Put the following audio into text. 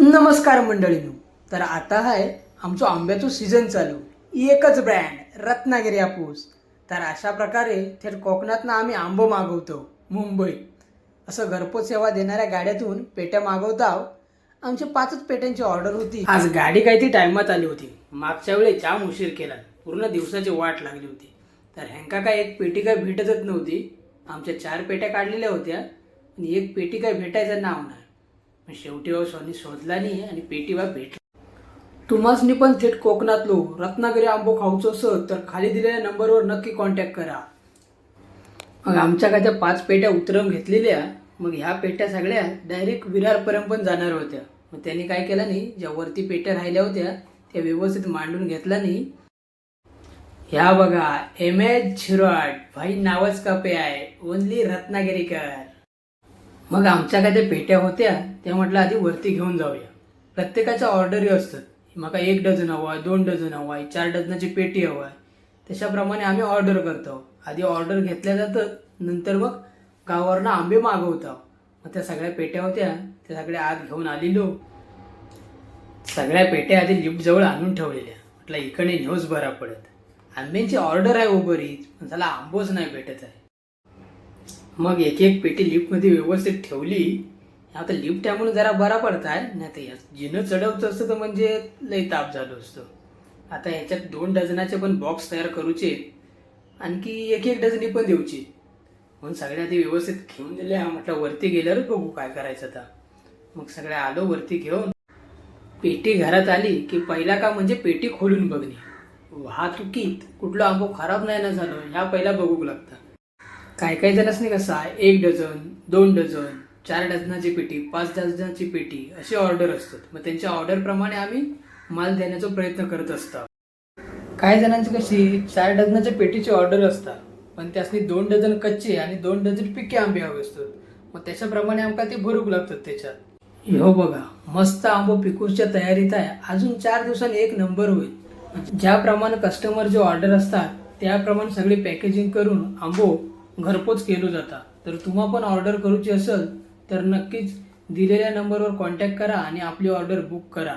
नमस्कार मंडळीनो. तर आता आहे आमचं आंब्याचं सीझन चालू. एकच ब्रँड रत्नागिरी आपूस तर अशा प्रकारे थेट कोकणातनं आम्ही आंबो मागवतो मुंबई. असं घरपोच सेवा देणाऱ्या गाड्यातून पेट्या मागवतो आहोत आमची पाचच पेट्यांची ऑर्डर होती. आज गाडी काही ती टायमात आली होती. मागच्या वेळी जाम उशीर केला. पूर्ण दिवसाची वाट लागली होती. तर ह्यांका काय एक पेटी काय भेटतच नव्हती. आमच्या चार पेट्या काढलेल्या होत्या. आणि एक पेटी काय भेटायचं नाव नाही. पण शेवटी अहो शोधला नाही आणि पेटीवा भेटला. तुम्हासनी पण थेट कोकणातलो रत्नागिरी आंबो खाऊचो असत तर खाली दिलेल्या नंबरवर नक्की कॉन्टॅक्ट करा. मग आमच्या काय त्या पाच पेट्या उतरवून घेतलेल्या मग ह्या पेट्या सगळ्या डायरेक्ट विरारपर्यंत पण जाणार होत्या. मग त्यांनी काय केलं नाही ज्या वरती पेट्या राहिल्या होत्या त्या व्यवस्थित मांडून घेतला नाही. ह्या बघा एम एच झिरो आठ भाई नावच कपे आहे ओनली रत्नागिरीकर. मग आमच्या काय त्या पेट्या होत्या त्या म्हटलं आधी वरती घेऊन जाऊया. प्रत्येकाच्या ऑर्डरी असतात. मका एक डझन हवं आहे दोन डझन हवं आहे चार डझनाची पेटी हवं आहे त्याच्याप्रमाणे आम्ही ऑर्डर करतो. आधी ऑर्डर घेतल्या जातं नंतर मग गावावरनं आंबे मागवतो. मग त्या सगळ्या पेट्या होत्या त्या सगळ्या आत घेऊन आलेलो. सगळ्या पेट्या आधी लिफ्टजवळ आणून ठेवलेल्या. म्हटलं इकडे न्यूज बरा पडत. आंब्यांची ऑर्डर आहे उबरीच पण त्याला आंबोच नाही भेटत आहे. मग एक एक पेटी लिफ्टमध्ये व्यवस्थित ठेवली. आता लिफ्ट त्यामुळे जरा बरा पडत आहे नाही तर या जिनं चढवतं असतं तर म्हणजे लई ताप झालो असतो. आता ह्याच्यात दोन डझनाचे पण बॉक्स तयार करूचे. आणखी एक एक डझनी पण देऊची. म्हणून सगळ्या आधी व्यवस्थित घेऊन दिले हा म्हटलं वरती गेल्यावरच बघू काय करायचं आता. मग सगळ्या आलो वरती घेऊन. पेटी घरात आली की पहिला का म्हणजे पेटी खोलून बघणे. वाहतुकीत कुठलं आंबो खराब नाही ना झालं ह्या पहिला बघू लागतं. काय काय जणच कसं कसा एक डझन दोन डझन चार डझनाची पेटी पाच डझनाची पेटी अशी ऑर्डर असतात. मग त्यांच्या ऑर्डरप्रमाणे आम्ही माल देण्याचा प्रयत्न करत असतो काही जणांची कशी चार डझनाच्या पेटीची ऑर्डर असतात पण त्यासनी दोन डझन कच्चे आणि दोन डझन पिके आंबे हवे असतात. मग त्याच्याप्रमाणे आमका ते भरूक लागतात त्याच्यात. हो बघा मस्त आंबो पिकूच्या तयारीत आहे. अजून चार दिवसांनी एक नंबर होईल. ज्याप्रमाणे कस्टमर जे ऑर्डर असतात त्याप्रमाणे सगळी पॅकेजिंग करून आंबो घरपोच केलो जाता. तर तुम्हा पण ऑर्डर करूची असेल तर नक्कीच दिलेल्या नंबरवर कॉन्टॅक्ट करा आणि आपली ऑर्डर बुक करा.